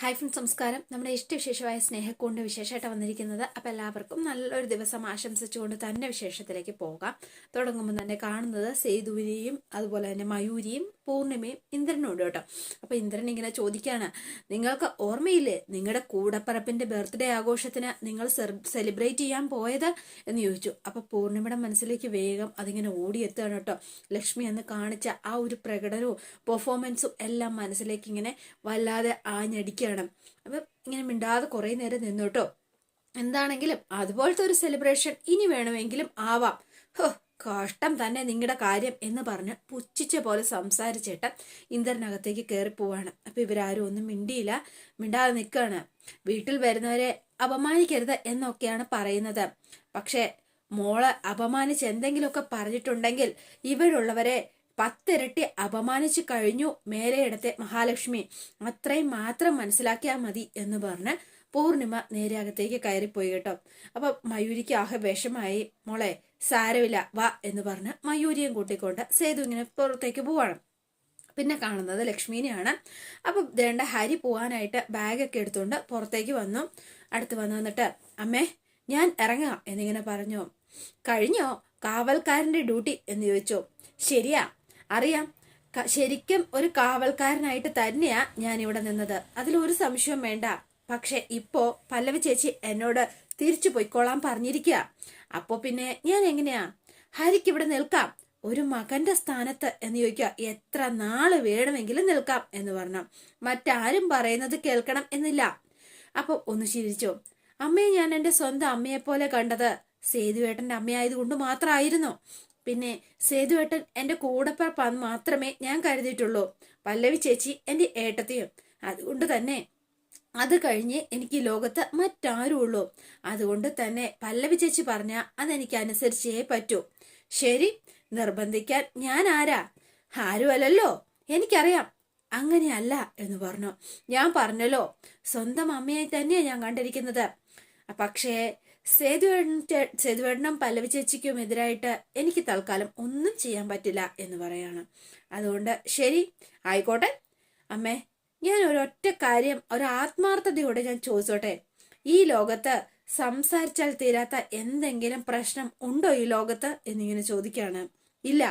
Hi friends നമസ്കാരം. നമ്മുടെ ഇഷ്ടവിശേഷമായ സ്നേഹക്കൊണ്ട് വിശേഷമായിട്ട് വന്നിരിക്കുന്നത്. അപ്പോൾ എല്ലാവർക്കും നല്ലൊരു ദിവസം ആശംസിച്ചുകൊണ്ട് തന്നെ വിശേഷത്തിലേക്ക് പോകാം. തുടങ്ങുമ്പോൾ തന്നെ കാണുന്നത് സേതുവിനെയും അതുപോലെ തന്നെ മയൂരിയും പൂർണിമയും ഇന്ദ്രനോട് കേട്ടോ. അപ്പോൾ ഇന്ദ്രൻ ഇങ്ങനെ ചോദിക്കുകയാണ് നിങ്ങൾക്ക് ഓർമ്മയില്ലേ നിങ്ങളുടെ കൂടപ്പറപ്പിന്റെ ബർത്ത്ഡേ ആഘോഷത്തിന് നിങ്ങൾ സെലിബ്രേറ്റ് ചെയ്യാൻ പോയത്? എന്ന് ചോദിച്ചു. അപ്പോൾ പൂർണിമയുടെ മനസ്സിലേക്ക് വേഗം അതിങ്ങനെ ഓടിയെത്തുകയാണ് കേട്ടോ. ലക്ഷ്മി എന്ന് കാണിച്ച ആ ഒരു പ്രകടനവും പെർഫോമൻസും എല്ലാം മനസ്സിലേക്ക് ഇങ്ങനെ വല്ലാതെ ആഞ്ഞടിക്കുകയാണ് അപ്പം ഇങ്ങനെ മിണ്ടാതെ കുറേ നേരം നിന്നു കേട്ടോ. എന്താണെങ്കിലും അതുപോലത്തെ ഒരു സെലിബ്രേഷൻ ഇനി വേണമെങ്കിലും ആവാം. ഹോ കഷ്ടം തന്നെ നിങ്ങളുടെ കാര്യം എന്ന് പറഞ്ഞ് പുച്ഛിച്ച പോലെ സംസാരിച്ചിട്ട് ഇന്ദ്രനകത്തേക്ക് കയറി പോവാണ്. അപ്പൊ ഇവരാരും ഒന്നും മിണ്ടിയില്ല മിണ്ടാതെ നിൽക്കുകയാണ് വീട്ടിൽ വരുന്നവരെ അപമാനിക്കരുത് എന്നൊക്കെയാണ് പറയുന്നത്. പക്ഷേ മോളെ അപമാനിച്ച് എന്തെങ്കിലുമൊക്കെ പറഞ്ഞിട്ടുണ്ടെങ്കിൽ ഇവിടുള്ളവരെ പത്തിരട്ടി അപമാനിച്ചു കഴിഞ്ഞു മേലെയിടത്തെ മഹാലക്ഷ്മി. അത്രയും മാത്രം മനസ്സിലാക്കിയാൽ മതി എന്ന് പറഞ്ഞ് പൂർണിമ നേരെ അകത്തേക്ക് കയറിപ്പോയി കേട്ടോ. അപ്പൊ മയൂരിക്ക് ആകെ വിഷമായി മോളെ സാരമില്ല വാ എന്ന് പറഞ്ഞ് മയൂരിയും കൂട്ടിക്കൊണ്ട് സേതു ഇങ്ങനെ പുറത്തേക്ക് പോവാണ്. പിന്നെ കാണുന്നത് ലക്ഷ്മീനെയാണ്. അപ്പൊ ദേണ്ട ഹരി പോവാനായിട്ട് ബാഗൊക്കെ എടുത്തുകൊണ്ട് പുറത്തേക്ക് വന്നു. അടുത്ത് വന്നു വന്നിട്ട് അമ്മേ ഞാൻ ഇറങ്ങാം എന്നിങ്ങനെ പറഞ്ഞു. കഴിഞ്ഞോ? കാവൽക്കാരന്റെ ഡ്യൂട്ടി എന്ന് ചോദിച്ചു. ശരിയാ അറിയാം. ശരിക്കും ഒരു കാവൽക്കാരനായിട്ട് തന്നെയാ ഞാൻ ഇവിടെ നിന്നത് അതിലൊരു സംശയവും വേണ്ട. പക്ഷെ ഇപ്പോ പല്ലവ ചേച്ചി എന്നോട് തിരിച്ചു പൊയ്ക്കോളാൻ പറഞ്ഞിരിക്കുക അപ്പോ പിന്നെ ഞാൻ എങ്ങനെയാ? ഹരിക്ക് ഇവിടെ നിൽക്കാം. ഒരു മകന്റെ സ്ഥാനത്ത് എന്ന് ചോദിക്കുക എത്ര നാൾ വേണമെങ്കിലും നിൽക്കാം എന്ന് പറഞ്ഞു. മറ്റാരും പറയുന്നത് കേൾക്കണം എന്നില്ല. അപ്പൊ ഒന്ന് ചിരിച്ചു. അമ്മയെ ഞാൻ എന്റെ സ്വന്തം അമ്മയെ പോലെ കണ്ടത് സേതുവേട്ടന്റെ അമ്മയായതുകൊണ്ട് മാത്രമായിരുന്നു. പിന്നെ സേതുവേട്ടൻ എന്റെ കൂടപ്പറപ്പാന്ന് മാത്രമേ ഞാൻ കരുതിയിട്ടുള്ളൂ. പല്ലവി ചേച്ചി എന്റെ ഏട്ടത്തെയും. അതുകൊണ്ട് തന്നെ അത് കഴിഞ്ഞ് എനിക്ക് ലോകത്ത് മറ്റാരും ഉള്ളൂ അതുകൊണ്ട് തന്നെ പല്ലവി ചേച്ചി പറഞ്ഞ അതെനിക്ക് അനുസരിച്ചേ പറ്റൂ. ശരി നിർബന്ധിക്കാൻ ഞാൻ ആരാ? ആരുമല്ലല്ലോ? എനിക്കറിയാം. അങ്ങനെയല്ല എന്ന് പറഞ്ഞു. ഞാൻ പറഞ്ഞല്ലോ സ്വന്തം അമ്മയെ തന്നെയാണ് ഞാൻ കണ്ടിരിക്കുന്നത്. പക്ഷേ സേതുവേട്ടൻ സേതുവേട്ടനും പല്ലവി ചേച്ചിക്കും എതിരായിട്ട് എനിക്ക് തൽക്കാലം ഒന്നും ചെയ്യാൻ പറ്റില്ല എന്ന് പറയാണ്. അതുകൊണ്ട് ശരി ആയിക്കോട്ടെ. അമ്മേ ഞാൻ ഒരൊറ്റ കാര്യം ഒരു ആത്മാർത്ഥതയോടെ ഞാൻ ചോദിച്ചോട്ടെ. ഈ ലോകത്ത് സംസാരിച്ചാൽ തീരാത്ത എന്തെങ്കിലും പ്രശ്നം ഉണ്ടോ ഈ ലോകത്ത് എന്നിങ്ങനെ ചോദിക്കുകയാണ് ഇല്ല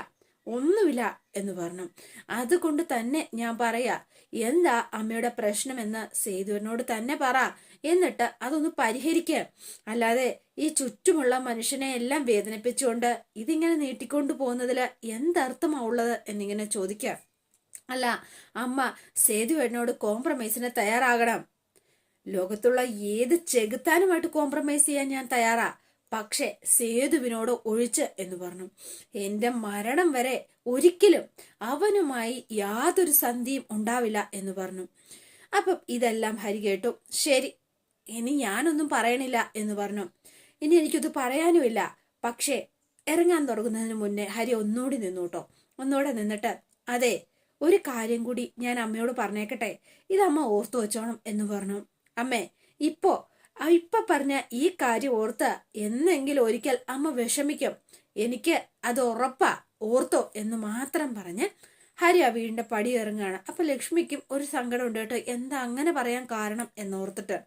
ഒന്നുമില്ല എന്ന് പറഞ്ഞു. അതുകൊണ്ട് തന്നെ ഞാൻ പറയാ എന്താ അമ്മയുടെ പ്രശ്നമെന്ന് സേതുവിനോട് തന്നെ പറ. എന്നിട്ട് അതൊന്ന് പരിഹരിക്കുക അല്ലാതെ ഈ ചുറ്റുമുള്ള മനുഷ്യനെ എല്ലാം വേദനിപ്പിച്ചുകൊണ്ട് ഇതിങ്ങനെ നീട്ടിക്കൊണ്ടു പോകുന്നതിൽ എന്തർത്ഥമാ ഉള്ളത് എന്നിങ്ങനെ ചോദിക്കുക അല്ല അമ്മ സേതുവേടിനോട് കോംപ്രമൈസിന് തയ്യാറാകണം. ലോകത്തുള്ള ഏത് ചെകുത്താനുമായിട്ട് കോംപ്രമൈസ് ചെയ്യാൻ ഞാൻ തയ്യാറാ? പക്ഷെ സേതുവിനോട് ഒഴിച്ച് എന്ന് പറഞ്ഞു. എന്റെ മരണം വരെ ഒരിക്കലും അവനുമായി യാതൊരു സന്ധിയും ഉണ്ടാവില്ല എന്ന് പറഞ്ഞു. അപ്പം ഇതെല്ലാം ഹരി കേട്ടു. ശരി ഇനി ഞാനൊന്നും പറയണില്ല എന്ന് പറഞ്ഞു. ഇനി എനിക്കത് പറയാനുമില്ല. പക്ഷേ ഇറങ്ങാൻ തുടങ്ങുന്നതിന് മുന്നേ ഹരി ഒന്നുകൂടി നിന്നു കേട്ടോ. ഒന്നുകൂടെ നിന്നിട്ട് അതെ ഒരു കാര്യം കൂടി ഞാൻ അമ്മയോട് പറഞ്ഞേക്കട്ടെ. ഇത് അമ്മ ഓർത്തു വെച്ചോണം എന്ന് പറഞ്ഞു. അമ്മേ ഇപ്പോ ഇപ്പൊ പറഞ്ഞ ഈ കാര്യം ഓർത്ത് എന്നെങ്കിലും ഒരിക്കൽ അമ്മ വിഷമിക്കും. എനിക്ക് അത് ഉറപ്പാ. ഓർത്തോ എന്ന് മാത്രം പറഞ്ഞ് ഹരി ആ വീടിന്റെ പടി ഇറങ്ങുകയാണ്. അപ്പൊ ലക്ഷ്മിക്കും ഒരു സങ്കടം ഉണ്ട് കേട്ടോ. എന്താ അങ്ങനെ പറയാൻ കാരണം എന്നോർത്തിട്ട്.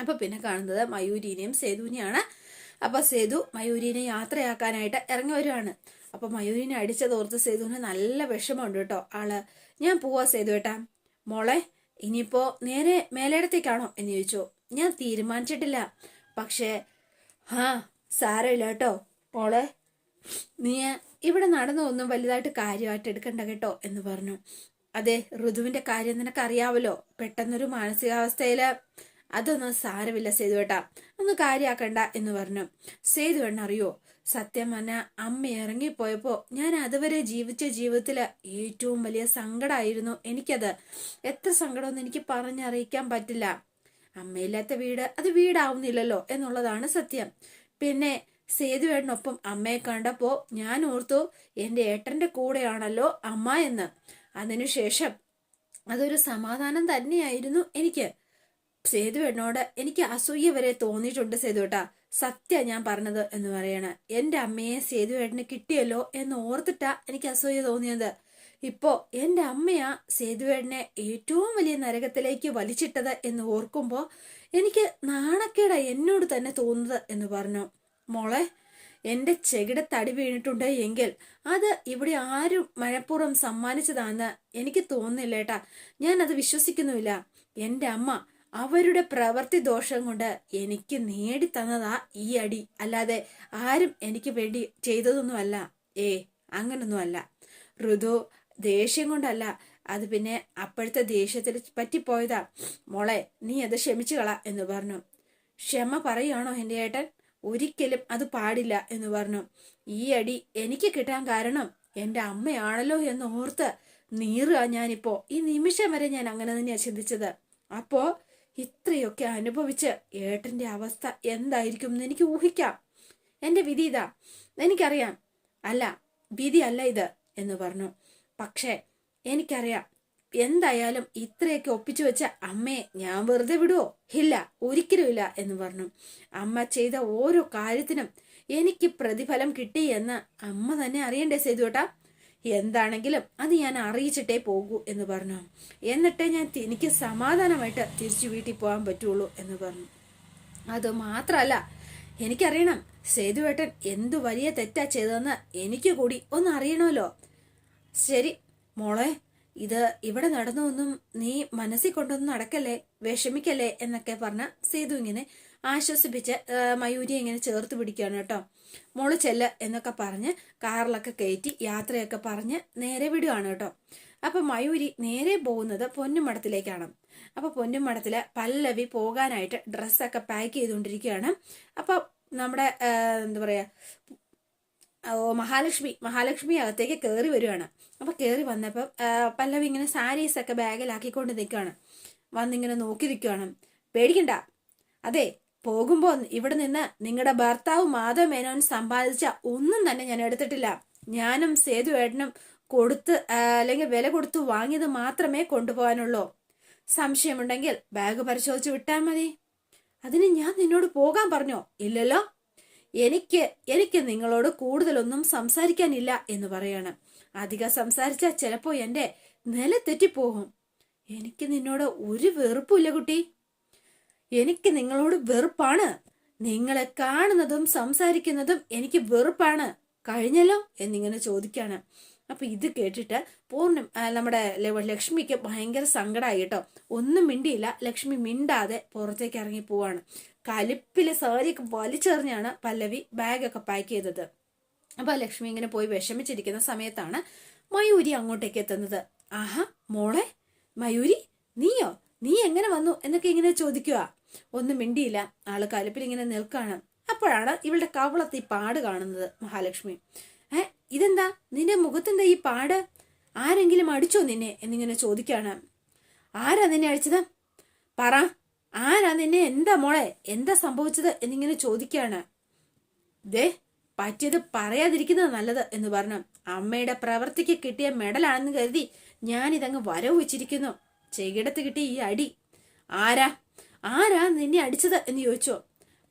അപ്പൊ പിന്നെ കാണുന്നത് മയൂരിനെയും സേതുവിനെയാണ്. അപ്പൊ സേതു മയൂരിനെ യാത്രയാക്കാനായിട്ട് ഇറങ്ങി വരുവാണ് അപ്പൊ മയൂരിനെ അടിച്ചതോർത്ത് സേതുവിന് നല്ല വിഷമമുണ്ട് കേട്ടോ. ആൾ ഞാൻ പോവാ സേതു ഏട്ടാ. മോളെ ഇനിയിപ്പോ നേരെ മേലേടത്തേക്കാണോ? എന്ന് ചോദിച്ചു. ഞാൻ തീരുമാനിച്ചിട്ടില്ല. പക്ഷേ ഹാ സാരമില്ല കേട്ടോ. മോളെ നീ ഇവിടെ നടന്നൊന്നും വലുതായിട്ട് കാര്യമായിട്ട് എടുക്കണ്ട കേട്ടോ എന്ന് പറഞ്ഞു. അതെ ഋതുവിന്റെ കാര്യം നിനക്ക് അറിയാവല്ലോ പെട്ടെന്നൊരു മാനസികാവസ്ഥയിൽ അതൊന്നും സാരമില്ല സേതുവേട്ടാ. ഒന്ന് കാര്യാക്കണ്ട എന്ന് പറഞ്ഞു. സേതുവേണ്ണ അറിയോ? സത്യം പറഞ്ഞ അമ്മ ഇറങ്ങിപ്പോയപ്പോ ഞാൻ അതുവരെ ജീവിച്ച ജീവിതത്തിൽ ഏറ്റവും വലിയ സങ്കടമായിരുന്നു എനിക്കത്. എത്ര സങ്കടമൊന്നും എനിക്ക് പറഞ്ഞറിയിക്കാൻ പറ്റില്ല. അമ്മയില്ലാത്ത വീട് അത് വീടാവുന്നില്ലല്ലോ എന്നുള്ളതാണ് സത്യം. പിന്നെ സേതുവേട്ടനൊപ്പം അമ്മയെ കണ്ടപ്പോൾ ഞാൻ ഓർത്തു എന്റെ ഏട്ടന്റെ കൂടെയാണല്ലോ അമ്മ എന്ന്. അതിനുശേഷം അതൊരു സമാധാനം തന്നെയായിരുന്നു എനിക്ക്. സേതുവേട്ടനോട് എനിക്ക് അസൂയ വരെ തോന്നിയിട്ടുണ്ട് സേതുവേട്ടാ സത്യ ഞാൻ പറഞ്ഞത് എന്ന് പറയണ. എന്റെ അമ്മയെ സേതുവേട്ടന് കിട്ടിയല്ലോ എന്ന് ഓർത്തിട്ടാ എനിക്ക് അസൂയ തോന്നിയത്. ഇപ്പോ എന്റെ അമ്മയാ സേതുവേടനെ ഏറ്റവും വലിയ നരകത്തിലേക്ക് വലിച്ചിട്ടത് എന്ന് ഓർക്കുമ്പോൾ എനിക്ക് നാണക്കേടാ എന്നോട് തന്നെ തോന്നുന്നത് എന്ന് പറഞ്ഞു. മോളെ എന്റെ ചെകിട തടി വീണിട്ടുണ്ട് എങ്കിൽ അത് ഇവിടെ ആരും മഴപ്പുറം സമ്മാനിച്ചതാണെന്ന് എനിക്ക് തോന്നുന്നില്ല ഏട്ടാ. ഞാൻ അത് വിശ്വസിക്കുന്നുമില്ല. എന്റെ അമ്മ അവരുടെ പ്രവൃത്തി ദോഷം കൊണ്ട് എനിക്ക് നേടി നേടിത്തന്നതാ ഈ അടി. അല്ലാതെ ആരും എനിക്ക് വേണ്ടി ചെയ്തതൊന്നുമല്ല. ഏ അങ്ങനൊന്നുമല്ല. ഋതു ദേഷ്യം കൊണ്ടല്ല. അത് പിന്നെ അപ്പോഴത്തെ ദേഷ്യത്തിൽ പറ്റിപ്പോയതാ മോളെ നീ അത് ക്ഷമിച്ചു എന്ന് പറഞ്ഞു. ക്ഷമ പറയുകയാണോ എന്റെ ഏട്ടൻ? ഒരിക്കലും അത് പാടില്ല എന്ന് പറഞ്ഞു. ഈ അടി എനിക്ക് കിട്ടാൻ കാരണം എന്റെ അമ്മയാണല്ലോ എന്ന് ഓർത്ത് നീറുക ഞാനിപ്പോ. ഈ നിമിഷം വരെ ഞാൻ അങ്ങനെ തന്നെയാണ് ചിന്തിച്ചത്. അപ്പോ ഇത്രയൊക്കെ അനുഭവിച്ച് ഏട്ടന്റെ അവസ്ഥ എന്തായിരിക്കും എന്ന് എനിക്ക് ഊഹിക്കാം. എന്റെ വിധി ഇതാ. എനിക്കറിയാം. അല്ല വിധി അല്ല ഇത് എന്ന് പറഞ്ഞു. പക്ഷേ എനിക്കറിയാം എന്തായാലും ഇത്രയൊക്കെ ഒപ്പിച്ചു വെച്ച അമ്മയെ ഞാൻ വെറുതെ വിടുവോ? ഇല്ല ഒരിക്കലും ഇല്ല എന്ന് പറഞ്ഞു. അമ്മ ചെയ്ത ഓരോ കാര്യത്തിനും എനിക്ക് പ്രതിഫലം കിട്ടി എന്ന് അമ്മ തന്നെ അറിയണ്ടേ സേതുവേട്ടാ? എന്താണെങ്കിലും അത് ഞാൻ അറിയിച്ചിട്ടേ പോകൂ എന്ന് പറഞ്ഞു. എന്നിട്ടേ ഞാൻ എനിക്ക് സമാധാനമായിട്ട് തിരിച്ചു വീട്ടിൽ പോകാൻ പറ്റുള്ളൂ എന്ന് പറഞ്ഞു. അത് മാത്രല്ല എനിക്കറിയണം സേതുവേട്ടൻ എന്തു വലിയ തെറ്റാ ചെയ്തതെന്ന് എനിക്ക് കൂടി ഒന്ന് അറിയണമല്ലോ. ശരി മോളെ. ഇത് ഇവിടെ നടന്നൊന്നും നീ മനസ്സിൽ കൊണ്ടൊന്നും നടക്കല്ലേ? വിഷമിക്കല്ലേ? എന്നൊക്കെ പറഞ്ഞ സേതു ഇങ്ങനെ ആശ്വസിപ്പിച്ച് മയൂരി ഇങ്ങനെ ചേർത്ത് പിടിക്കുകയാണ് കേട്ടോ. മോൾ ചെല്ല എന്നൊക്കെ പറഞ്ഞ് കാറിലൊക്കെ കയറ്റി യാത്രയൊക്കെ പറഞ്ഞ് നേരെ വിടുകയാണ് കേട്ടോ. അപ്പൊ മയൂരി നേരെ പോകുന്നത് പൊന്നുമടത്തിലേക്കാണ് അപ്പൊ പൊന്നുമടത്തിൽ പല്ലവി പോകാനായിട്ട് ഡ്രസ്സൊക്കെ പാക്ക് ചെയ്തുകൊണ്ടിരിക്കുകയാണ്. അപ്പൊ നമ്മുടെ എന്താ പറയാ മഹാലക്ഷ്മി മഹാലക്ഷ്മി അകത്തേക്ക് കയറി വരുവാണ്. അപ്പൊ കയറി വന്നപ്പോൾ പല്ലവി ഇങ്ങനെ സാരീസ് ഒക്കെ ബാഗിലാക്കിക്കൊണ്ട് നിൽക്കുകയാണ് വന്നിങ്ങനെ നോക്കി നിൽക്കുകയാണ് പേടിക്കണ്ട. അതെ പോകുമ്പോൾ ഇവിടെ നിന്ന് നിങ്ങളുടെ ഭർത്താവ് മാധവ മേനോൻ സമ്പാദിച്ച ഒന്നും തന്നെ ഞാൻ എടുത്തിട്ടില്ല. ഞാനും സേതു ഏട്ടനും കൊടുത്ത് അല്ലെങ്കിൽ വില കൊടുത്ത് വാങ്ങിയത് മാത്രമേ കൊണ്ടുപോകാനുള്ളൂ. സംശയമുണ്ടെങ്കിൽ ബാഗ് പരിശോധിച്ച് വിട്ടാൽ മതി. അതിന് ഞാൻ നിന്നോട് പോകാൻ പറഞ്ഞോ? ഇല്ലല്ലോ. എനിക്ക് എനിക്ക് നിങ്ങളോട് കൂടുതലൊന്നും സംസാരിക്കാനില്ല എന്ന് പറയാണ്. അധികം സംസാരിച്ചാൽ ചിലപ്പോ എന്റെ നില തെറ്റിപ്പോകും. എനിക്ക് നിന്നോട് ഒരു വെറുപ്പില്ല കുട്ടി. എനിക്ക് നിങ്ങളോട് വെറുപ്പാണ്. നിങ്ങളെ കാണുന്നതും സംസാരിക്കുന്നതും എനിക്ക് വെറുപ്പാണ്. കഴിഞ്ഞല്ലോ എന്നിങ്ങനെ ചോദിക്കാണ്. അപ്പൊ ഇത് കേട്ടിട്ട് പൂർണ നമ്മുടെ ലക്ഷ്മിക്ക് ഭയങ്കര സങ്കടമായി കേട്ടോ. ഒന്നും മിണ്ടിയില്ല. ലക്ഷ്മി മിണ്ടാതെ പുറത്തേക്ക് ഇറങ്ങി പോവാണ്. കലിപ്പിലെ സാരിയൊക്കെ വലിച്ചെറിഞ്ഞാണ് പല്ലവി ബാഗൊക്കെ പാക്ക് ചെയ്തത്. അപ്പൊ ലക്ഷ്മി ഇങ്ങനെ പോയി വിഷമിച്ചിരിക്കുന്ന സമയത്താണ് മയൂരി അങ്ങോട്ടേക്ക് എത്തുന്നത്. ആഹാ മോളെ മയൂരി നീയോ? നീ എങ്ങനെ വന്നു? എന്നൊക്കെ ഇങ്ങനെ ചോദിക്കുക ഒന്നും മിണ്ടിയില്ല. ആൾ കലിപ്പിൽ ഇങ്ങനെ നിൽക്കാണ്. അപ്പോഴാണ് ഇവളുടെ കവളത്തി പാട് കാണുന്നത് മഹാലക്ഷ്മി. ഏ ഇതെന്താ? നിന്റെ മുഖത്തെന്താ ഈ പാട്? ആരെങ്കിലും അടിച്ചോ നിന്നെ? എന്നിങ്ങനെ ചോദിക്കാണ്. ആരാ നിന്നെ അടിച്ചത്? പറ. ആരാ നിന്നെ? എന്താ മോളെ? എന്താ സംഭവിച്ചത്? എന്നിങ്ങനെ ചോദിക്കാണ്. ദേ പറ്റിയത് പറയാതിരിക്കുന്നത് നല്ലത് എന്ന് പറഞ്ഞു. അമ്മയുടെ പ്രവൃത്തിക്ക് കിട്ടിയ മെഡലാണെന്ന് കരുതി ഇതങ്ങ് വരവ് വെച്ചിരിക്കുന്നു. ചെകിടത്ത് കിട്ടിയ ഈ അടി. ആരാ? ആരാ നിന്നെ അടിച്ചത് എന്ന് ചോദിച്ചോ?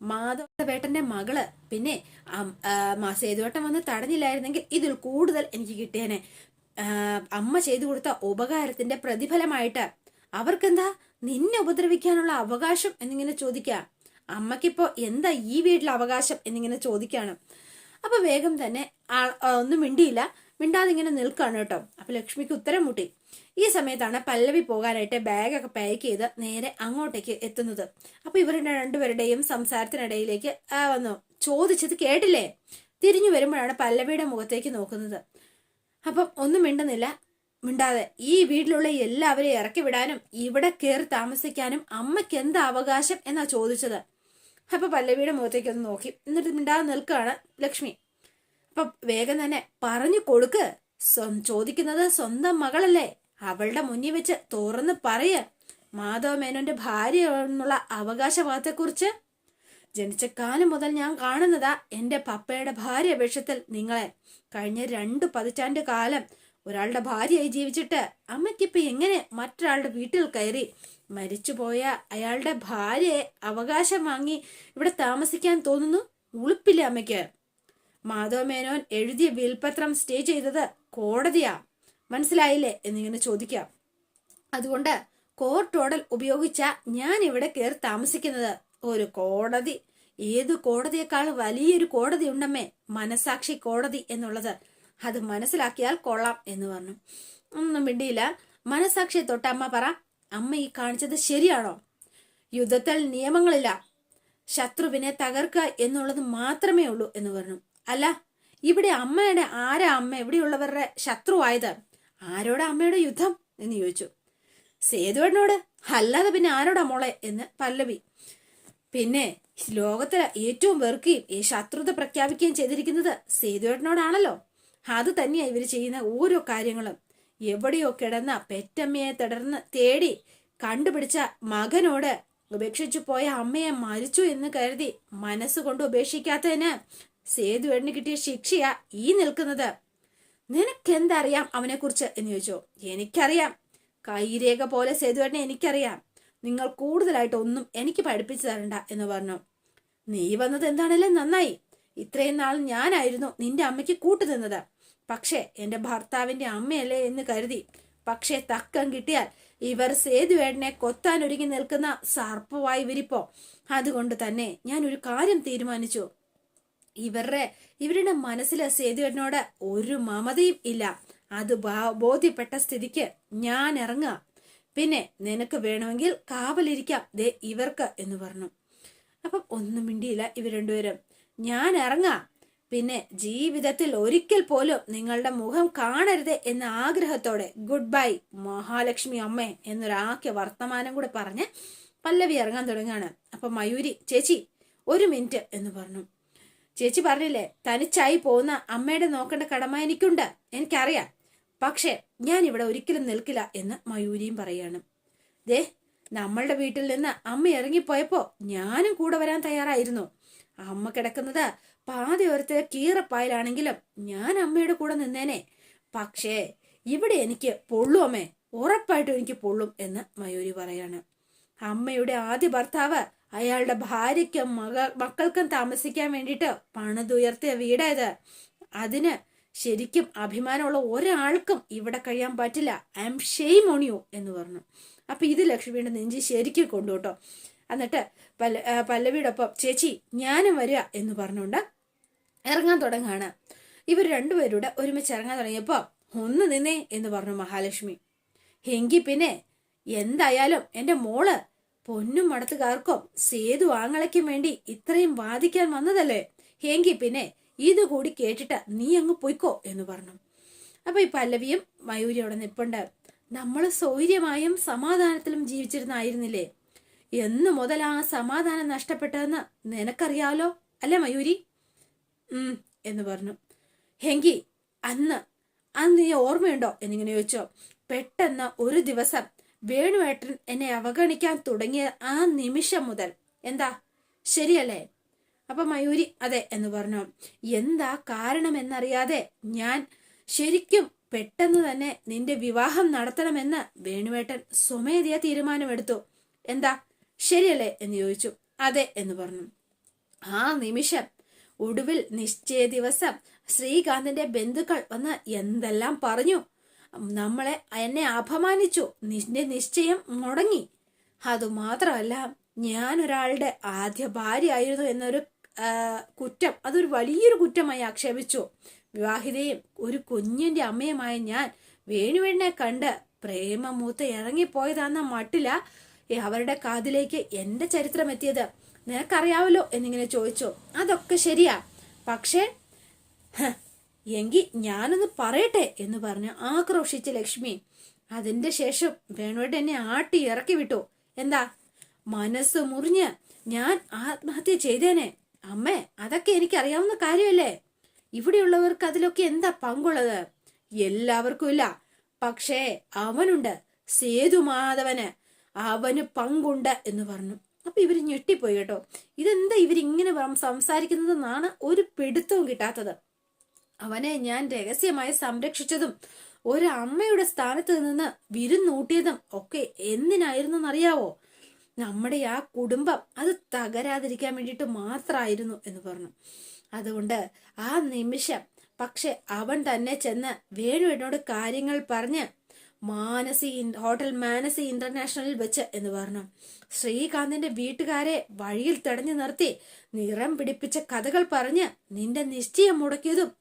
മാധവേട്ടന്റെ മകൾ. പിന്നെ സേതുവേട്ടൻ വന്ന് തടഞ്ഞില്ലായിരുന്നെങ്കിൽ ഇതിൽ കൂടുതൽ എനിക്ക് കിട്ടിയേനെ. അമ്മ ചെയ്തു കൊടുത്ത ഉപകാരത്തിന്റെ പ്രതിഫലമായിട്ട് അവർക്കെന്താ? നിന്നെ ഉപദ്രവിക്കാനുള്ള അവകാശം എന്നിങ്ങനെ ചോദിക്ക. അമ്മക്കിപ്പോ എന്താ ഈ വീട്ടിലെ അവകാശം എന്നിങ്ങനെ ചോദിക്കാണ്. അപ്പൊ വേഗം തന്നെ ഒന്നും മിണ്ടിയില്ല. മിണ്ടാതെ ഇങ്ങനെ നിൽക്കാണ് കേട്ടോ. അപ്പൊ ലക്ഷ്മിക്ക് ഉത്തരം മുട്ടി. ഈ സമയത്താണ് പല്ലവി പോകാനായിട്ട് ബാഗൊക്കെ പാക്ക് ചെയ്ത് നേരെ അങ്ങോട്ടേക്ക് എത്തുന്നത്. അപ്പൊ ഇവരുടെ രണ്ടുപേരുടെയും സംസാരത്തിനിടയിലേക്ക് വന്നു. ചോദിച്ചത് കേട്ടില്ലേ? തിരിഞ്ഞു വരുമ്പോഴാണ് പല്ലവിയുടെ മുഖത്തേക്ക് നോക്കുന്നത്. അപ്പം ഒന്നും മിണ്ടുന്നില്ല. മിണ്ടാതെ ഈ വീട്ടിലുള്ള എല്ലാവരെയും ഇറക്കി വിടാനും ഇവിടെ കയറി താമസിക്കാനും അമ്മയ്ക്ക് എന്ത് അവകാശം എന്നാ ചോദിച്ചത്. അപ്പൊ പല്ലവിയുടെ മുഖത്തേക്ക് ഒന്ന് നോക്കി. എന്നിട്ട് മിണ്ടാതെ നിൽക്കുകയാണ് ലക്ഷ്മി. അപ്പൊ വേഗം തന്നെ പറഞ്ഞു കൊടുക്ക്. ചോദിക്കുന്നത് സ്വന്തം മകളല്ലേ? അവളുടെ മുന്നിൽ വെച്ച് തുറന്ന് പറയ മാധവ മേനോന്റെ ഭാര്യ എന്നുള്ള അവകാശവാദത്തെക്കുറിച്ച്? ജനിച്ച കാലം മുതൽ ഞാൻ കാണുന്നതാ എന്റെ പപ്പയുടെ ഭാര്യ വേഷത്തിൽ നിങ്ങളെ. കഴിഞ്ഞ രണ്ടു പതിറ്റാണ്ട് കാലം ഒരാളുടെ ഭാര്യയായി ജീവിച്ചിട്ട് അമ്മയ്ക്കിപ്പൊ എങ്ങനെ മറ്റൊരാളുടെ വീട്ടിൽ കയറി? മരിച്ചുപോയ അയാളുടെ ഭാര്യയെ അവകാശം വാങ്ങി ഇവിടെ താമസിക്കാൻ തോന്നുന്നു? ഉളുപ്പില്ല അമ്മയ്ക്ക്? മാധവ മേനോൻ എഴുതിയ വിൽപത്രം സ്റ്റേ ചെയ്തത് കോടതിയാ. മനസ്സിലായില്ലേ എന്നിങ്ങനെ ചോദിക്കാം. അതുകൊണ്ട് കോർട്ട് ഓർഡർ ഉപയോഗിച്ച ഞാൻ ഇവിടെ കയറി താമസിക്കുന്നത് ഒരു കോടതി. ഏത് കോടതിയേക്കാൾ വലിയൊരു കോടതി ഉണ്ടമ്മേ? മനസാക്ഷി കോടതി എന്നുള്ളത്. അത് മനസ്സിലാക്കിയാൽ കൊള്ളാം എന്ന് പറഞ്ഞു. ഒന്നും മിണ്ടിയില്ല. മനസാക്ഷിയെ തൊട്ട് അമ്മ പറ അമ്മ ഈ കാണിച്ചത് ശരിയാണോ? യുദ്ധത്തിൽ നിയമങ്ങളില്ല. ശത്രുവിനെ തകർക്കുക എന്നുള്ളത് മാത്രമേ ഉള്ളൂ എന്ന് പറഞ്ഞു. അല്ല ഇവിടെ അമ്മയുടെ ആരാ അമ്മ? എവിടെയുള്ളവരുടെ ശത്രുവായത്? ആരോടാ അമ്മയുടെ യുദ്ധം? എന്ന് ചോദിച്ചു. സേതുവേട്ടനോട് അല്ലാതെ പിന്നെ ആരോടാ മോളെ? എന്ന് പല്ലവി. പിന്നെ ലോകത്തിലെ ഏറ്റവും വെറുക്കുകയും ഈ ശത്രുത പ്രഖ്യാപിക്കുകയും ചെയ്തിരിക്കുന്നത് സേതുവേട്ടനോടാണല്ലോ. അത് തന്നെയാണ് ഇവർ ചെയ്യുന്ന ഓരോ കാര്യങ്ങളും. എവിടെയോ കിടന്ന പെറ്റമ്മയെ തുടർന്ന് തേടി കണ്ടുപിടിച്ച മകനോട് ഉപേക്ഷിച്ചു പോയ അമ്മയെ മരിച്ചു എന്ന് കരുതി മനസ്സുകൊണ്ട് ഉപേക്ഷിക്കാത്തതിന് സേതുവേടിന് കിട്ടിയ ശിക്ഷയാ ഈ നിൽക്കുന്നത്. നിനക്കെന്തറിയാം അവനെക്കുറിച്ച്? എന്ന് ചോദിച്ചോ. എനിക്കറിയാം. കൈരേഖ പോലെ സേതുവേട്ടനെ എനിക്കറിയാം. നിങ്ങൾ കൂടുതലായിട്ട് ഒന്നും എനിക്ക് പഠിപ്പിച്ചു തരണ്ട എന്ന് പറഞ്ഞു. നീ വന്നത് എന്താണല്ലേ നന്നായി? ഇത്രയും നാൾ ഞാനായിരുന്നു നിന്റെ അമ്മയ്ക്ക് കൂട്ടുനിന്നത് പക്ഷേ എന്റെ ഭർത്താവിന്റെ അമ്മയല്ലേ എന്ന് കരുതി. പക്ഷേ തക്കം കിട്ടിയാൽ ഇവർ സേതുവേടനെ കൊത്താൻ ഒരുങ്ങി നിൽക്കുന്ന സർപ്പവായി വിരിപ്പോ. അതുകൊണ്ട് തന്നെ ഞാൻ ഒരു കാര്യം തീരുമാനിച്ചു. ഇവരുടെ ഇവരുടെ മനസ്സിൽ സേതുവേട്ടനോട് ഒരു മമതയും ഇല്ല. അത് ബോധ്യപ്പെട്ട സ്ഥിതിക്ക് ഞാൻ ഇറങ്ങുക. പിന്നെ നിനക്ക് വേണമെങ്കിൽ കാവലിരിക്കാം. ദേ ഇവർക്ക് എന്ന് പറഞ്ഞു. അപ്പം ഒന്നും മിണ്ടിയില്ല ഇവർ രണ്ടുപേരും. ഞാൻ ഇറങ്ങാം പിന്നെ ജീവിതത്തിൽ ഒരിക്കൽ പോലും നിങ്ങളുടെ മുഖം കാണരുത് എന്ന ആഗ്രഹത്തോടെ ഗുഡ് ബൈ മഹാലക്ഷ്മി അമ്മേ എന്നൊരാക്കിയ വർത്തമാനം കൂടെ പറഞ്ഞ് പല്ലവി ഇറങ്ങാൻ തുടങ്ങുകയാണ്. അപ്പം മയൂരി ചേച്ചി ഒരു മിനിറ്റ് എന്ന് പറഞ്ഞു. ചേച്ചി പറഞ്ഞില്ലേ തനിച്ചായി പോകുന്ന അമ്മയുടെ നോക്കേണ്ട കടമ എനിക്കുണ്ട് എനിക്കറിയാം. പക്ഷേ ഞാൻ ഇവിടെ ഒരിക്കലും നിൽക്കില്ല എന്ന് മയൂരിയും പറയാണ്. ദേ നമ്മളുടെ വീട്ടിൽ നിന്ന് അമ്മ ഇറങ്ങിപ്പോയപ്പോ ഞാനും കൂടെ വരാൻ തയ്യാറായിരുന്നു. അമ്മ കിടക്കുന്നത് പാതി ഓരത്തെ കീറപ്പായിലാണെങ്കിലും ഞാൻ അമ്മയുടെ കൂടെ നിന്നേനെ. പക്ഷേ ഇവിടെ എനിക്ക് പൊള്ളും അമ്മേ ഉറപ്പായിട്ടും എനിക്ക് പൊള്ളും എന്ന് മയൂരി പറയാണ്. അമ്മയുടെ ആദ്യ ഭർത്താവ് അയാളുടെ ഭാര്യയ്ക്കും മക മക്കൾക്കും താമസിക്കാൻ വേണ്ടിയിട്ട് പണിതുയർത്തിയ വീടായത് അതിന് ശരിക്കും അഭിമാനമുള്ള ഒരാൾക്കും ഇവിടെ കഴിയാൻ പറ്റില്ല. ഐ എം ഷെയ് മോണിയോ എന്ന് പറഞ്ഞു. അപ്പൊ ഇത് ലക്ഷ്മിയുടെ നെഞ്ചി ശരിക്കും കൊണ്ടു കേട്ടോ എന്നിട്ട് പല്ല പല്ലവിയോടൊപ്പം ചേച്ചി ഞാനും വരിക എന്ന് പറഞ്ഞുകൊണ്ട് ഇറങ്ങാൻ തുടങ്ങാണ് ഇവർ രണ്ടുപേരൂടെ ഒരുമിച്ച് ഇറങ്ങാൻ തുടങ്ങിയപ്പോ ഒന്ന് നിന്നേ എന്ന് പറഞ്ഞു മഹാലക്ഷ്മി. എങ്കി പിന്നെ എന്തായാലും എന്റെ മോൾ പൊന്നും മടത്തുകാർക്കും സേതു ആങ്ങളയ്ക്കും വേണ്ടി ഇത്രയും വാദിക്കാൻ വന്നതല്ലേ? എങ്കി പിന്നെ ഇത് കൂടി കേട്ടിട്ട് നീ അങ്ങ് പൊയ്ക്കോ എന്ന് പറഞ്ഞു. അപ്പൊ ഈ പല്ലവിയും മയൂരി അവിടെ നിപ്പുണ്ട്. നമ്മൾ സൗര്യമായും സമാധാനത്തിലും ജീവിച്ചിരുന്നായിരുന്നില്ലേ? എന്നു മുതൽ ആ സമാധാനം നഷ്ടപ്പെട്ടതെന്ന് നിനക്കറിയാലോ? അല്ലേ മയൂരി? ഉം എന്ന് പറഞ്ഞു. ഹെങ്കി അന്ന് അന്ന് നീ ഓർമ്മയുണ്ടോ? എന്നിങ്ങനെ ചോദിച്ചോ. പെട്ടെന്ന് ഒരു ദിവസം വേണുവേട്ടൻ എന്നെ അവഗണിക്കാൻ തുടങ്ങിയ ആ നിമിഷം മുതൽ. എന്താ? ശരിയല്ലേ? അപ്പൊ മയൂരി അതെ എന്ന് പറഞ്ഞു. എന്താ കാരണം എന്നറിയാതെ ഞാൻ ശരിക്കും പെട്ടെന്ന് തന്നെ നിന്റെ വിവാഹം നടത്തണമെന്ന് വേണുവേട്ടൻ സ്വമേധയാ തീരുമാനമെടുത്തു. എന്താ? ശരിയല്ലേ എന്ന് ചോദിച്ചു. അതെ എന്ന് പറഞ്ഞു. ആ നിമിഷം ഒടുവിൽ നിശ്ചയ ദിവസം ശ്രീകാന്തിന്റെ ബന്ധുക്കൾ വന്ന് എന്തെല്ലാം പറഞ്ഞു? നമ്മളെ എന്നെ അപമാനിച്ചു. നിന്റെ നിശ്ചയം മുടങ്ങി. അതുമാത്രമല്ല ഞാൻ ഒരാളുടെ ആദ്യ ഭാര്യയായിരുന്നു എന്നൊരു ആ, കുറ്റം അതൊരു വലിയൊരു കുറ്റമായി ആക്ഷേപിച്ചു. വിവാഹിതയും ഒരു കുഞ്ഞിന്റെ അമ്മയുമായ ഞാൻ വേണുവേണ്ണെ കണ്ട് പ്രേമമൂത്ത് ഇറങ്ങിപ്പോയതാന്ന മട്ടില അവരുടെ കാതിലേക്ക് എന്റെ ചരിത്രം എത്തിയത്. നിനക്കറിയാവല്ലോ എന്നിങ്ങനെ ചോദിച്ചു. അതൊക്കെ ശരിയാ. പക്ഷേ ഹ, എങ്കി ഞാനൊന്ന് പറയട്ടെ എന്ന് പറഞ്ഞ് ആക്രോശിച്ച ലക്ഷ്മി അതിന്റെ ശേഷം വേണുവേട്ട എന്നെ ആട്ടി ഇറക്കി വിട്ടു. എന്താ? മനസ്സ് മുറിഞ്ഞ് ഞാൻ ആത്മഹത്യ ചെയ്തേനെ. അമ്മേ അതൊക്കെ എനിക്കറിയാവുന്ന കാര്യമല്ലേ? ഇവിടെയുള്ളവർക്ക് അതിലൊക്കെ എന്താ പങ്കുള്ളത്? എല്ലാവർക്കും ഇല്ല. പക്ഷേ അവനുണ്ട്. സേതുമാധവന് അവന് പങ്കുണ്ട് എന്ന് പറഞ്ഞു. അപ്പൊ ഇവർ ഞെട്ടിപ്പോയി കേട്ടോ. ഇതെന്താ ഇവരിങ്ങനെ സംസാരിക്കുന്നതെന്നാണ് ഒരു പിടുത്തവും കിട്ടാത്തത്. അവനെ ഞാൻ രഹസ്യമായി സംരക്ഷിച്ചതും ഒരു അമ്മയുടെ സ്ഥാനത്ത് നിന്ന് വിരുന്നൂട്ടിയതും ഒക്കെ എന്തിനായിരുന്നു എന്നറിയാവോ നമ്മുടെ ആ കുടുംബം അത് തകരാതിരിക്കാൻ വേണ്ടിയിട്ട് മാത്രമായിരുന്നു എന്ന് പറഞ്ഞു. അതുകൊണ്ട് ആ നിമിഷം പക്ഷെ അവൻ തന്നെ ചെന്ന് വേണു എന്നോട് കാര്യങ്ങൾ പറഞ്ഞ് മാനസി ഹോട്ടൽ മാനസി ഇന്റർനാഷണലിൽ വെച്ച് എന്ന് പറഞ്ഞു. ശ്രീകാന്തിന്റെ വീട്ടുകാരെ വഴിയിൽ തടഞ്ഞു നിർത്തി നിറം പിടിപ്പിച്ച കഥകൾ പറഞ്ഞ് നിന്റെ നിശ്ചയം മുടക്കിയതും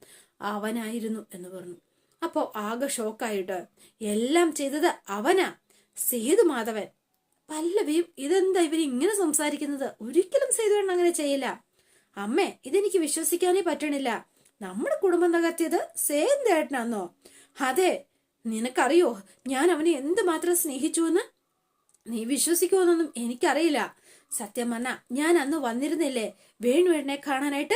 അവനായിരുന്നു എന്ന് പറഞ്ഞു. അപ്പോൾ ആകെ ഷോക്കായിട്ട് എല്ലാം ചെയ്തത് അവനാ. സേതു മാധവൻ. പല്ലവിയും ഇതെന്താ ഇവർ ഇങ്ങനെ സംസാരിക്കുന്നത്? ഒരിക്കലും സേതുവേണ്ണ അങ്ങനെ ചെയ്യില്ല. അമ്മേ ഇതെനിക്ക് വിശ്വസിക്കാനേ പറ്റണില്ല. നമ്മുടെ കുടുംബം തകർത്തിയത് സേന്തേട്ടനാന്നോ അതെ നിനക്കറിയോ ഞാൻ അവനെ എന്തുമാത്രം സ്നേഹിച്ചുവെന്ന് നീ വിശ്വസിക്കുമെന്നൊന്നും എനിക്കറിയില്ല. സത്യം പറഞ്ഞ ഞാൻ അന്ന് വന്നിരുന്നില്ലേ വേണുവേണ്ണെ കാണാനായിട്ട്?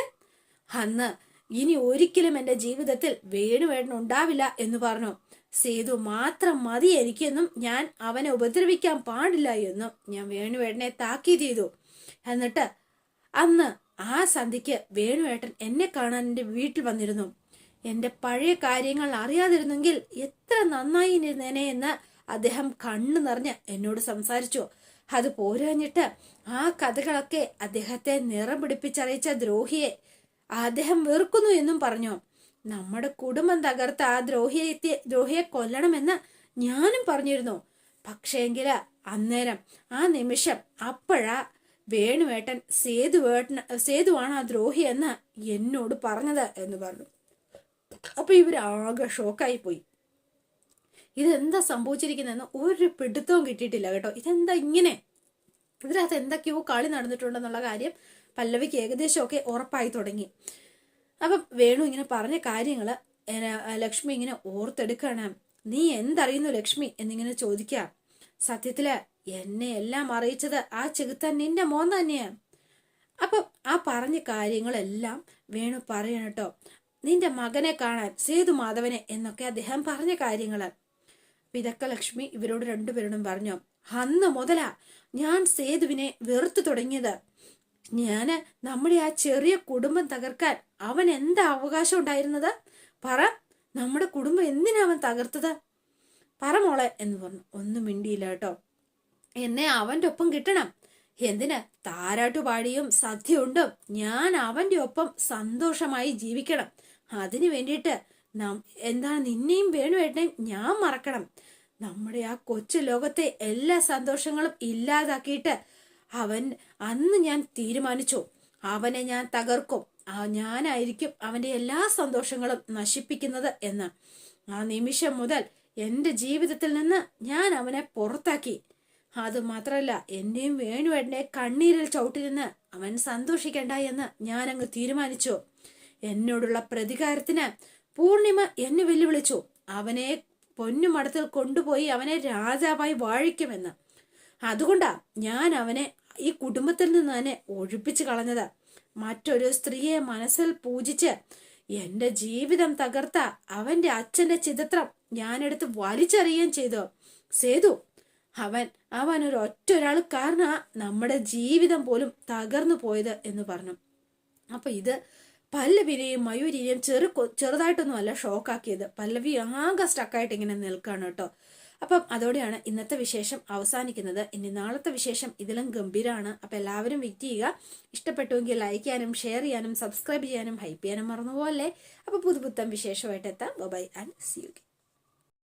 അന്ന് ഇനി ഒരിക്കലും എന്റെ ജീവിതത്തിൽ വേണുവേട്ടൻ ഉണ്ടാവില്ല എന്ന് പറഞ്ഞു. സേതു മാത്രം മതി എനിക്കെന്നും ഞാൻ അവനെ ഉപദ്രവിക്കാൻ പാടില്ല എന്നും ഞാൻ വേണുവേട്ടനെ താക്കീത് ചെയ്തു. എന്നിട്ട് അന്ന് ആ സന്ധിക്ക് വേണുവേട്ടൻ എന്നെ കാണാൻ എന്റെ വീട്ടിൽ വന്നിരുന്നു. എന്റെ പഴയ കാര്യങ്ങൾ അറിയാതിരുന്നെങ്കിൽ എത്ര നന്നായി നിന്നേനെ എന്ന് അദ്ദേഹം കണ്ണു നിറഞ്ഞ് എന്നോട് സംസാരിച്ചു. അത് പോരാഞ്ഞിട്ട് ആ കഥകളൊക്കെ അദ്ദേഹത്തെ നിറം പിടിപ്പിച്ചറിയിച്ച ദ്രോഹിയെ അദ്ദേഹം വെറുക്കുന്നു എന്നും പറഞ്ഞു. നമ്മുടെ കുടുംബം തകർത്ത ആ ദ്രോഹിയെ ദ്രോഹിയെ കൊല്ലണമെന്ന് ഞാനും പറഞ്ഞിരുന്നു. പക്ഷേങ്കിൽ അന്നേരം ആ നിമിഷം അപ്പോഴാ വേണുവേട്ടൻ സേതുവേട്ടൻ സേതുവാണ് ആ ദ്രോഹി എന്ന് എന്നോട് പറഞ്ഞത് എന്ന് പറഞ്ഞു. അപ്പൊ ഇവരാകെ ഷോക്കായി പോയി. ഇതെന്താ സംഭവിച്ചിരിക്കുന്നതെന്ന് ഒരു പിടുത്തവും കിട്ടിയിട്ടില്ല കേട്ടോ. ഇതെന്താ ഇങ്ങനെ? ഇതിനകത്ത് എന്തൊക്കെയോ കളി നടന്നിട്ടുണ്ടെന്നുള്ള കാര്യം പല്ലവിക്ക് ഏകദേശമൊക്കെ ഉറപ്പായി തുടങ്ങി. അപ്പം വേണു ഇങ്ങനെ പറഞ്ഞ കാര്യങ്ങൾ ലക്ഷ്മി ഇങ്ങനെ ഓർത്തെടുക്കണം. നീ എന്തറിയുന്നു ലക്ഷ്മി? എന്നിങ്ങനെ ചോദിക്കുക സത്യത്തിൽ എന്നെ എല്ലാം അറിയിച്ചത് ആ ചെകുത്താൻ നിന്റെ മോൻ തന്നെയാ. അപ്പം ആ പറഞ്ഞ കാര്യങ്ങളെല്ലാം വേണു പറയണം കേട്ടോ നിന്റെ മകനെ കാണാൻ സേതു മാധവനെ എന്നൊക്കെ അദ്ദേഹം പറഞ്ഞ കാര്യങ്ങൾ ഇതൊക്കെ ലക്ഷ്മി ഇവരോട് രണ്ടുപേരോടും പറഞ്ഞു. അന്ന് മുതലാ ഞാൻ സേതുവിനെ വെറുത്തു തുടങ്ങിയത്. ഞാൻ നമ്മുടെ ആ ചെറിയ കുടുംബം തകർക്കാൻ അവൻ എന്താ അവകാശം ഉണ്ടായിരുന്നത്? പറ നമ്മുടെ കുടുംബം എന്തിനാ അവൻ തകർത്തത്? പറ മോളെ എന്ന് പറഞ്ഞു. ഒന്നും മിണ്ടിയില്ല കേട്ടോ. എന്നെ അവന്റെ ഒപ്പം കിട്ടണം. എന്തിന്? താരാട്ടുപാടിയും സദ്യയുണ്ടും ഞാൻ അവന്റെ ഒപ്പം സന്തോഷമായി ജീവിക്കണം. അതിനു വേണ്ടിയിട്ട് നാം എന്താണ് നിന്നെയും വേണുവേട്ടനെയും ഞാൻ മറക്കണം. നമ്മുടെ ആ കൊച്ചു ലോകത്തെ എല്ലാ സന്തോഷങ്ങളും ഇല്ലാതാക്കിയിട്ട് അവൻ അന്ന് ഞാൻ തീരുമാനിച്ചു. അവനെ ഞാൻ തകർക്കും. ഞാനായിരിക്കും അവന്റെ എല്ലാ സന്തോഷങ്ങളും നശിപ്പിക്കുന്നത് എന്ന്. ആ നിമിഷം മുതൽ എന്റെ ജീവിതത്തിൽ നിന്ന് ഞാൻ അവനെ പുറത്താക്കി. അത് മാത്രല്ല എന്റെയും വേണുവേട്ടനെ കണ്ണീരിൽ ചവിട്ടിരുന്ന് അവൻ സന്തോഷിക്കണ്ട എന്ന് ഞാൻ അങ്ങ് തീരുമാനിച്ചു. എന്നോടുള്ള പ്രതികാരത്തിന് പൂർണിമ എന്നെ വെല്ലുവിളിച്ചു. അവനെ പൊന്നുമടത്തിൽ കൊണ്ടുപോയി അവനെ രാജാവായി വാഴിക്കുമെന്ന്. അതുകൊണ്ടാ ഞാൻ അവനെ ഈ കുടുംബത്തിൽ നിന്ന് തന്നെ ഒഴിപ്പിച്ചു കളഞ്ഞത്. മറ്റൊരു സ്ത്രീയെ മനസ്സിൽ പൂജിച്ച് എന്റെ ജീവിതം തകർത്ത അവന്റെ അച്ഛന്റെ ചിതത്രം ഞാനെടുത്ത് വലിച്ചെറിയുകയും ചെയ്തു. സേതു അവൻ അവൻ ഒരു ഒറ്റ ഒരാൾ കാരണ നമ്മുടെ ജീവിതം പോലും തകർന്നു പോയത് എന്ന് പറഞ്ഞു. അപ്പൊ ഇത് പല്ലവിനെയും മയൂരിനെയും ചെറു ചെറുതായിട്ടൊന്നും അല്ല ഷോക്കാക്കിയത് പല്ലവി ആകെ സ്റ്റക്കായിട്ട് ഇങ്ങനെ നിൽക്കാണ് കേട്ടോ. അപ്പം അതോടെയാണ് ഇന്നത്തെ വിശേഷം അവസാനിക്കുന്നത്. ഇനി നാളത്തെ വിശേഷം ഇതിലും ഗംഭീരമാണ് അപ്പം എല്ലാവരും വെയിറ്റ് ചെയ്യുക. ഇഷ്ടപ്പെട്ടുവെങ്കിൽ ലൈക്ക് ചെയ്യാനും ഷെയർ ചെയ്യാനും സബ്സ്ക്രൈബ് ചെയ്യാനും ഹൈപ്പ് ചെയ്യാനും മറന്നുപോലെ അപ്പോൾ പുതുപുത്തം വിശേഷമായിട്ട് എത്താം. By and C U